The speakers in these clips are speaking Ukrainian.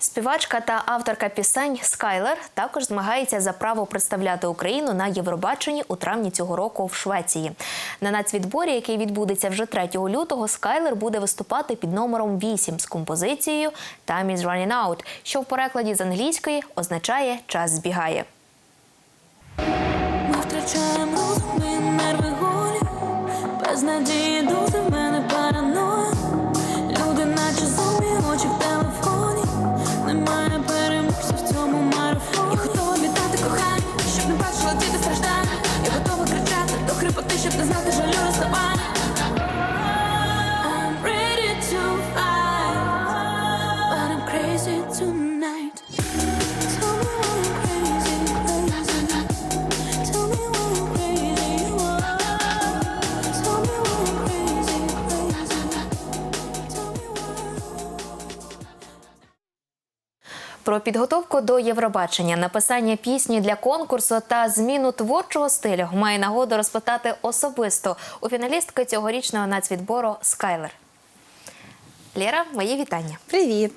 Співачка та авторка пісень Скайлер також змагається за право представляти Україну на Євробаченні у травні цього року в Швеції. На нацвідборі, який відбудеться вже 3 лютого, Скайлер буде виступати під номером 8 з композицією «Time is running out», що в перекладі з англійської означає час збігає. Ми втрачаємо розум, нерви голі, без надії Про підготовку до Євробачення, написання пісні для конкурсу та зміну творчого стилю має нагоду розпитати особисто у фіналістки цьогорічного нацвідбору Скайлер. Лєра, мої вітання. Привіт.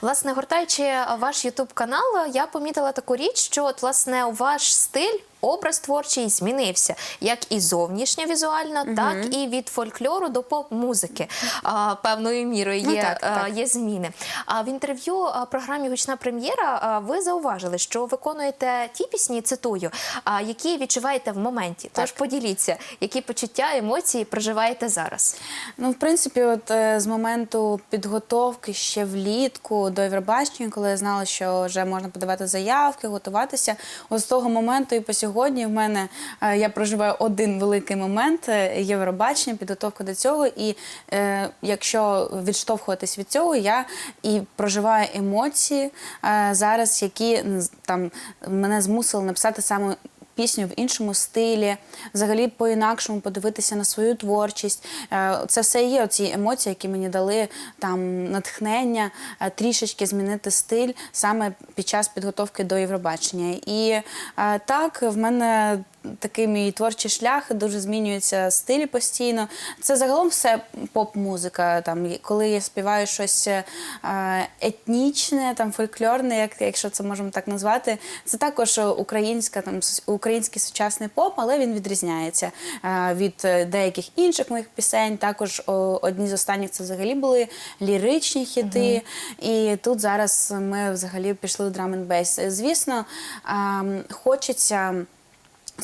Власне, гортаючи ваш Ютуб канал, я помітила таку річ, що от, власне ваш стиль. Образ творчий змінився як і зовнішньо візуально, так і від фольклору до поп-музики. Певною мірою Ну, є, так, а, так. є зміни. А в інтерв'ю програмі Гучна прем'єра ви зауважили, що виконуєте ті пісні, цитую, які відчуваєте в моменті. Тож поділіться, які почуття, емоції проживаєте зараз. Ну, в принципі, от е, з моменту підготовки ще влітку до Євробачення, коли я знала, що вже можна подавати заявки, готуватися. От з того моменту і по сьогодні в мене е, я проживаю один великий момент е, Євробачення, підготовка до цього. І е, якщо відштовхуватись від цього, я і проживаю емоції е, зараз, які там мене змусили написати саме пісню в іншому стилі, взагалі по-інакшому подивитися на свою творчість. Е, Це все є ці емоції, які мені дали там натхнення, е, трішечки змінити стиль саме під час підготовки до Євробачення. І е, так, в мене такий мій творчий шлях дуже змінюється стилі постійно. Це загалом все поп-музика. Там, коли я співаю щось е, етнічне, там фольклорне, як, якщо це можемо так назвати, це також українська, там український сучасний поп, але він відрізняється е, від деяких інших моїх пісень. Також одні з останніх це взагалі були ліричні хіти. І тут зараз ми взагалі пішли в драм н бейс. Звісно, ем, хочеться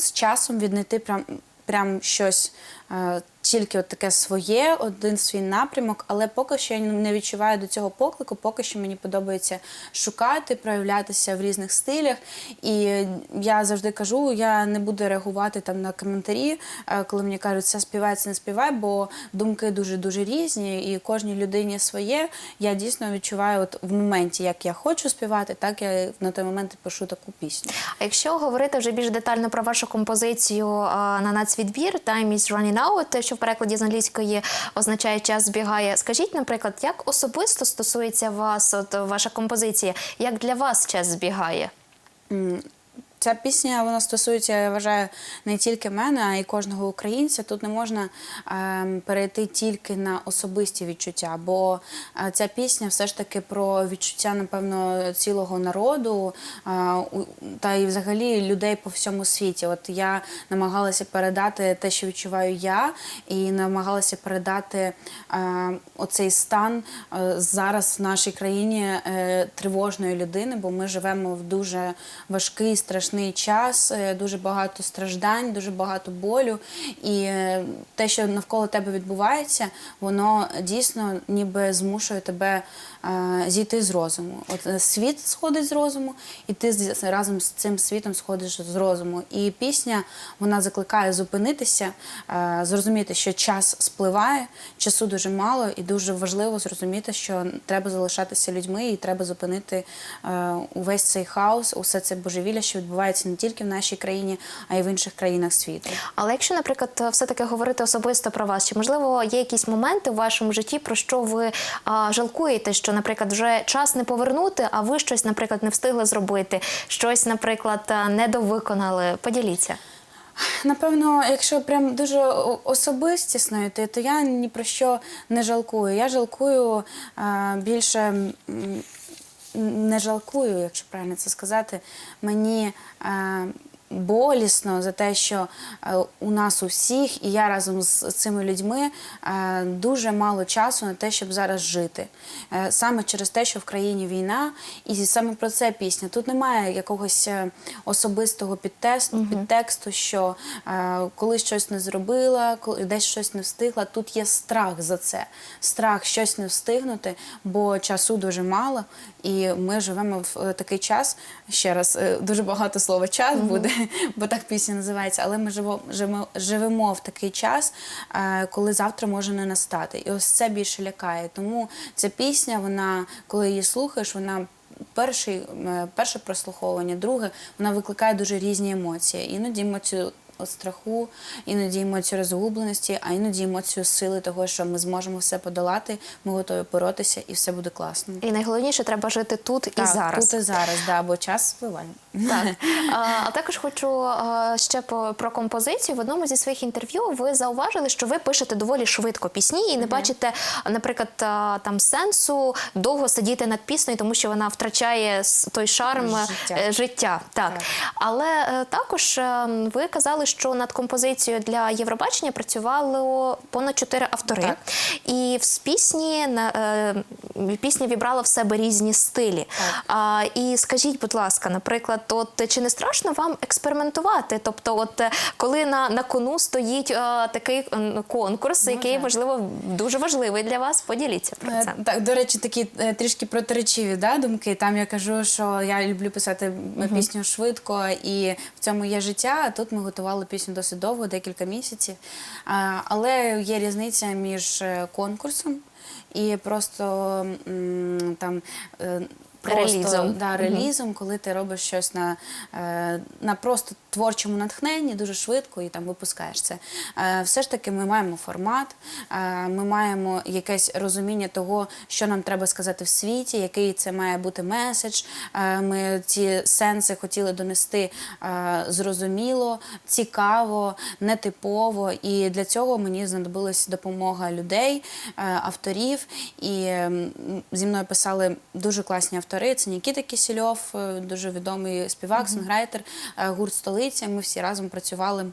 з часом віднайти прям, прям щось е, тільки от таке своє, один свій напрямок, але поки що я не відчуваю до цього поклику, поки що мені подобається шукати, проявлятися в різних стилях. І я завжди кажу, я не буду реагувати там на коментарі, е, коли мені кажуть, це співай, це не співай, бо думки дуже-дуже різні, і кожній людині своє. Я дійсно відчуваю от в моменті, як я хочу співати, так я на той момент пишу таку пісню. А якщо говорити вже більш детально про вашу композицію на нацвідбір «Time is running out», що в перекладі з англійської означає час збігає. Скажіть, наприклад, як особисто стосується вас, от ваша композиція, як для вас час збігає? Ця пісня вона стосується, я вважаю, не тільки мене, а й кожного українця. Тут не можна ем, перейти тільки на особисті відчуття, бо е, ця пісня все ж таки про відчуття, напевно, цілого народу е, та й взагалі людей по всьому світі. От я намагалася передати те, що відчуваю я, і намагалася передати е, оцей стан е, зараз в нашій країні е, тривожної людини, бо ми живемо в дуже важкий, страшний час, е, дуже багато страждань, дуже багато болю. І е, те, що навколо тебе відбувається, воно дійсно ніби змушує тебе зійти з розуму. От е, світ сходить з розуму, і ти разом з цим світом сходиш з розуму. І пісня вона закликає зупинитися, е, зрозуміти, що час спливає, часу дуже мало, і дуже важливо зрозуміти, що треба залишатися людьми, і треба зупинити е, увесь цей хаос, усе це божевілля, що відбувається не тільки в нашій країні, а й в інших країнах світу. Але якщо, наприклад, все-таки говорити особисто про вас, чи можливо є якісь моменти в вашому житті, про що ви жалкуєте, що, наприклад, вже час не повернути, а ви щось, наприклад, не встигли зробити, щось, наприклад, недовиконали? Поділіться. Напевно, якщо прям дуже особистісно йти, то я ні про що не жалкую. Я жалкую е, більше не жалкую, якщо правильно це сказати. Мені е, болісно за те, що е, у нас у всіх, і я разом з цими людьми е, дуже мало часу на те, щоб зараз жити. Е, Саме через те, що в країні війна, і саме про це пісня. Тут немає якогось особистого підтексту, підтексту, що коли щось не зробила, коли десь щось не встигла. Тут є страх за це, страх щось не встигнути, бо часу дуже мало, і ми живемо в такий час. Ще раз дуже багато слова час буде, бо так пісня називається. Але ми живо, живемо, живемо в такий час, е, коли завтра може не настати. І ось це більше лякає. Тому ця пісня, вона, коли її слухаєш, вона. Перший, е, перше прослуховування, друге, вона викликає дуже різні емоції. Іноді ми от страху, іноді емоцію розгубленості, а іноді емоцію сили того, що ми зможемо все подолати, ми готові боротися і все буде класно. І найголовніше треба жити тут і зараз. Тут і зараз, да, бо час спливає. Так. А, також хочу ще про композицію. В одному зі своїх інтерв'ю ви зауважили, що ви пишете доволі швидко пісні і не бачите, наприклад, там сенсу довго сидіти над піснею, тому що вона втрачає той шарм Життя. е, життя. Так. Так. Але е, також е, ви казали, що над композицією для Євробачення працювало понад чотири автори. Так. І в пісні на е, пісня вібрала в себе різні стилі. А, і скажіть, будь ласка, наприклад, от чи не страшно вам експериментувати? Тобто, от е, коли на, на кону стоїть е, такий конкурс, який так. можливо дуже важливий для вас, поділіться про це. Е, Так, до речі, такі е, трішки протиречиві да, думки. Там я кажу, що я люблю писати м, пісню швидко, і в цьому є життя. А тут ми готували пісню досить довго, декілька місяців. Але є різниця між е, конкурсом і просто там. е, Просто, Релізом. Да, релізом, коли ти робиш щось на, е, на просто творчому натхненні, дуже швидко і там випускаєш це. Е, Все ж таки, ми маємо формат, е, ми маємо якесь розуміння того, що нам треба сказати в світі, який це має бути меседж. Е, Ми ці сенси хотіли донести зрозуміло, цікаво, нетипово. І для цього мені знадобилась допомога людей, авторів. І зі мною писали дуже класні автори. Це Нікіта Кісільов, дуже відомий співак, сонграйтер, гурт столиця. Ми всі разом працювали.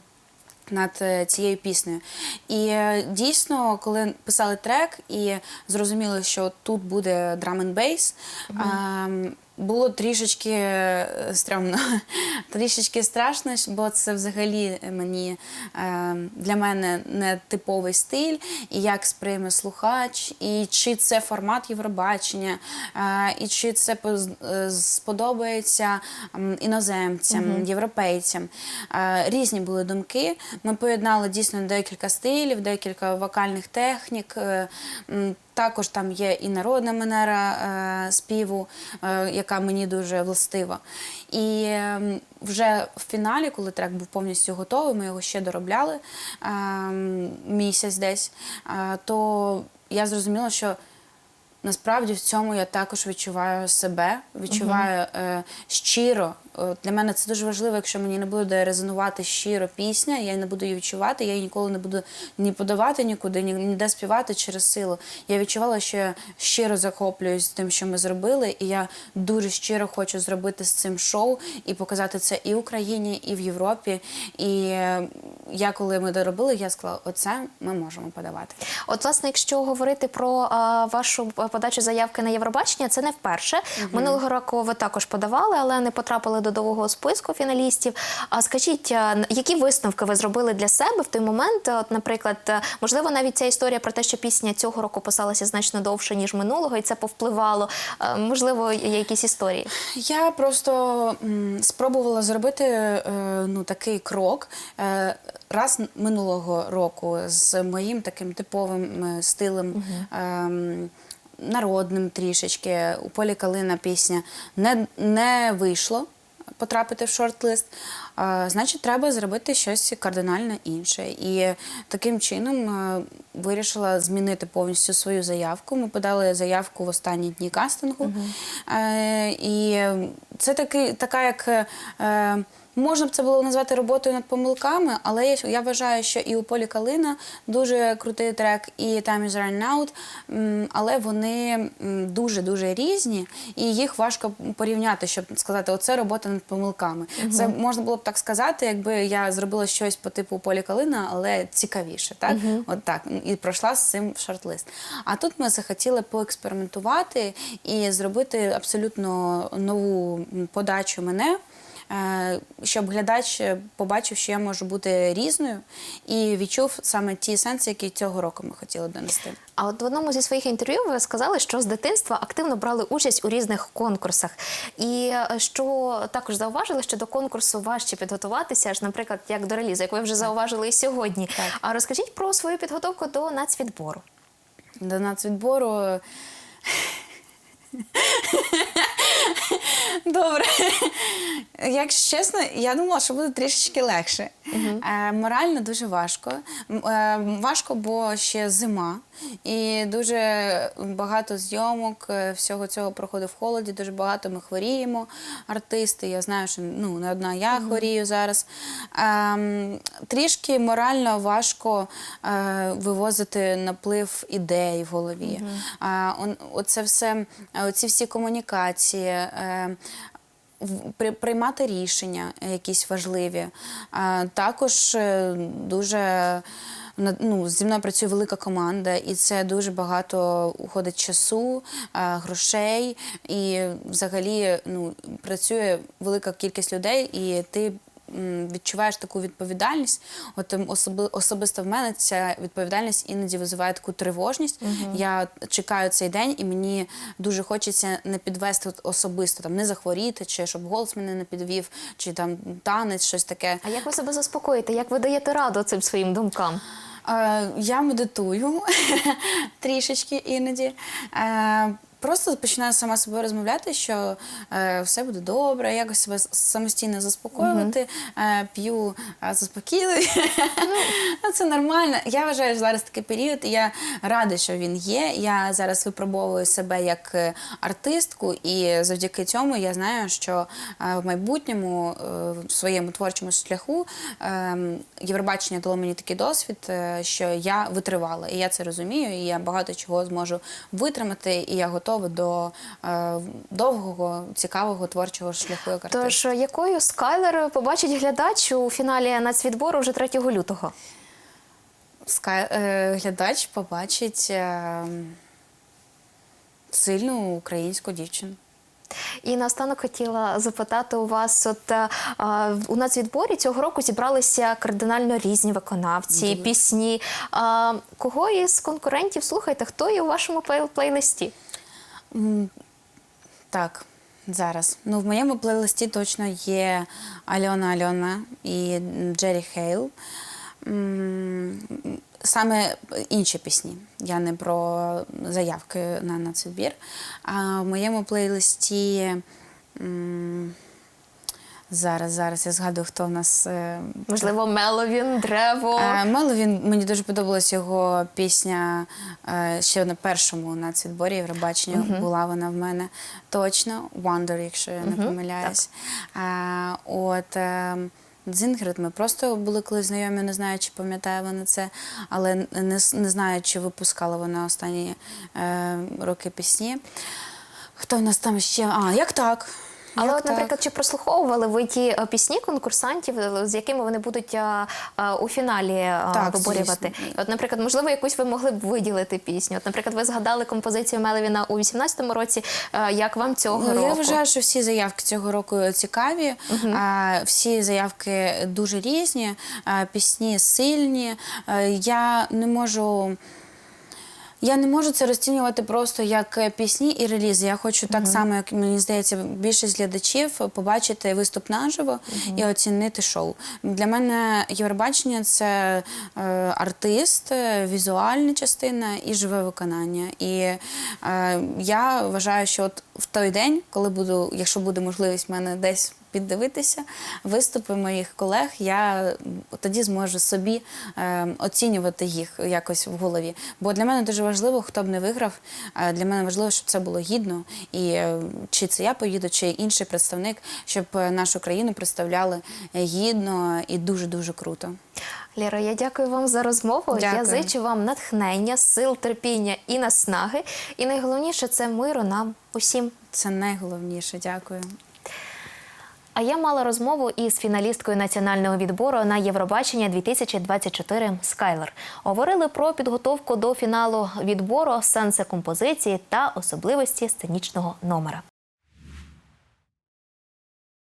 Над е, цією піснею. І е, дійсно, коли писали трек і зрозуміли, що тут буде драм н бейс, було трішечки е, стрьомно, трішечки страшно, бо це взагалі мені е, для мене не типовий стиль, і як сприйме слухач, і чи це формат Євробачення, е, і чи це сподобається іноземцям, європейцям. Е, Різні були думки. Ми поєднали дійсно декілька стилів, декілька вокальних технік. Е, Також там є і народна манера е, співу, е, яка мені дуже властива. І ем, вже в фіналі, коли трек був повністю готовий, ми його ще доробляли ем, місяць десь, е, то я зрозуміла, що насправді в цьому я також відчуваю себе, відчуваю е, щиро. Для мене це дуже важливо, якщо мені не буде резонувати щиро пісня, я не буду її відчувати, я її ніколи не буду ні подавати нікуди, ні ніде співати через силу. Я відчувала, що я щиро захоплююсь тим, що ми зробили, і я дуже щиро хочу зробити з цим шоу і показати це і в Україні, і в Європі. І е, я, коли ми доробили, я сказала, оце ми можемо подавати. От, власне, якщо говорити про а, вашу подачу заявки на Євробачення, це не вперше. Минулого року ви також подавали, але не потрапили до довгого списку фіналістів. А скажіть, які висновки ви зробили для себе в той момент? От, наприклад, е, можливо, навіть ця історія про те, що пісня цього року писалася значно довше ніж минулого, і це повпливало. Е, Можливо, є якісь історії. Я просто спробувала зробити е, ну, такий крок е, раз минулого року з моїм таким типовим е, стилем. ем, Народним трішечки у полі Калина пісня не, не вийшло потрапити в шорт-лист. Е, Значить, треба зробити щось кардинально інше. І таким чином е, вирішила змінити повністю свою заявку. Ми подали заявку в останні дні кастингу. Угу. І це таки, така як. Можна б це було назвати роботою над помилками, але я, я вважаю, що і у Полі Калина дуже крутий трек, і Time is Running Out, але вони дуже дуже різні, і їх важко порівняти, щоб сказати, оце робота над помилками. Це можна було б так сказати, якби я зробила щось по типу Полі Калина, але цікавіше, так? От так. І пройшла з цим в шорт-лист. А тут ми захотіли поекспериментувати і зробити абсолютно нову подачу мене. Е, Щоб глядач побачив, що я можу бути різною, і відчув саме ті сенси, які цього року ми хотіли донести. А от в одному зі своїх інтерв'ю ви сказали, що з дитинства активно брали участь у різних конкурсах. І е, що також зауважили, що до конкурсу важче підготуватися, аж, наприклад, як до релізу, як ви вже зауважили і сьогодні. Так. А розкажіть про свою підготовку до нацвідбору. До нацвідбору. Добре. Якщо чесно, я думала, що буде трішечки легше. Е, морально дуже важко. Е, важко, бо ще зима, і дуже багато зйомок, е, всього цього проходить в холоді, дуже багато ми хворіємо, артисти. Я знаю, що ну, не одна я хворію зараз. Ем, трішки морально важко е, вивозити наплив ідей в голові. А, он, оце все, е, оці всі комунікації. Е, приймати рішення якісь важливі. Також е, дуже ну, зі мною працює велика команда, і це дуже багато уходить часу, е, грошей, і взагалі ну, працює велика кількість людей, і ти. Відчуваєш таку відповідальність, от ем, особи, особисто в мене ця відповідальність іноді визиває таку тривожність. Я чекаю цей день, і мені дуже хочеться не підвести особисто, там не захворіти, чи щоб голос мене не підвів, чи там танець, щось таке. А як ви себе заспокоїте? Як ви даєте раду цим своїм думкам? Е, я медитую трішечки іноді. Просто починаю сама з собою розмовляти, що е, все буде добре, якось себе самостійно заспокоювати, е, п'ю е, заспокійливі. Ну, це нормально. Я вважаю, що зараз такий період, і я рада, що він є. Я зараз випробовую себе як е, артистку, і завдяки цьому я знаю, що е, в майбутньому е, в своєму творчому шляху е, Євробачення дало мені такий досвід, е, що я витривала, і я це розумію, і я багато чого зможу витримати, і я готова до е, довгого, цікавого творчого шляху як артист. Тож якою Скайлер побачить глядач у фіналі нацвідбору вже 3 лютого? Ска- е, глядач побачить е, сильну українську дівчину. І наостанок хотіла запитати у вас: от е, а, у нацвідборі цього року зібралися кардинально різні виконавці, пісні. А, кого із конкурентів слухаєте? Хто є у вашому плей- плейлисті? Так, зараз. Ну, в моєму плейлисті точно є Альона Альона і Джері Хейл. Саме інші пісні. Я не про заявки на нацвідбір. А в моєму плейлисті зараз, зараз я згадую, хто в нас. е, Можливо, Меловін, Древо. Е, Меловін, мені дуже подобалась його пісня е, ще на першому нацвідборі Євробачення. Була вона в мене точно. Wonder, якщо я не помиляюсь. Е, От. е, Дзінгрид, ми просто були колись знайомі, не знаю, чи пам'ятає вона це, але не, не знаю, чи випускала вона останні е, роки пісні. Хто в нас там ще? А, як так? Але, Як от, наприклад, чи прослуховували ви ті е, пісні конкурсантів, е, з якими вони будуть е, е, у фіналі Так, виборювати? звісно. От, наприклад, можливо, якусь ви могли б виділити пісню. От, наприклад, ви згадали композицію Меловіна у 18-му році. Як вам цього Ну, року? Я вважаю, що всі заявки цього року цікаві. А, всі заявки дуже різні, а, пісні сильні. А, я не можу. Я не можу це розцінювати просто як е, пісні і релізи. Я хочу так само, як мені здається, більшість глядачів побачити виступ наживо і оцінити шоу. Для мене Євробачення це е, артист, е, візуальна частина і живе виконання. І е, я вважаю, що от в той день, коли буду, якщо буде можливість в мене десь піддивитися виступи моїх колег, я тоді зможу собі е, оцінювати їх якось в голові. Бо для мене дуже важливо, хто б не виграв. е, Для мене важливо, щоб це було гідно. І е, чи це я поїду, чи інший представник, щоб е, нашу країну представляли гідно і дуже дуже круто. Лєро, я дякую вам за розмову. Я Дякую. зичу вам натхнення, сил, терпіння і наснаги. І найголовніше це миру нам усім. Це найголовніше. Дякую. А я мала розмову із фіналісткою національного відбору на Євробачення 2024 Скайлер. Говорили про підготовку до фіналу відбору, сенси композиції та особливості сценічного номера.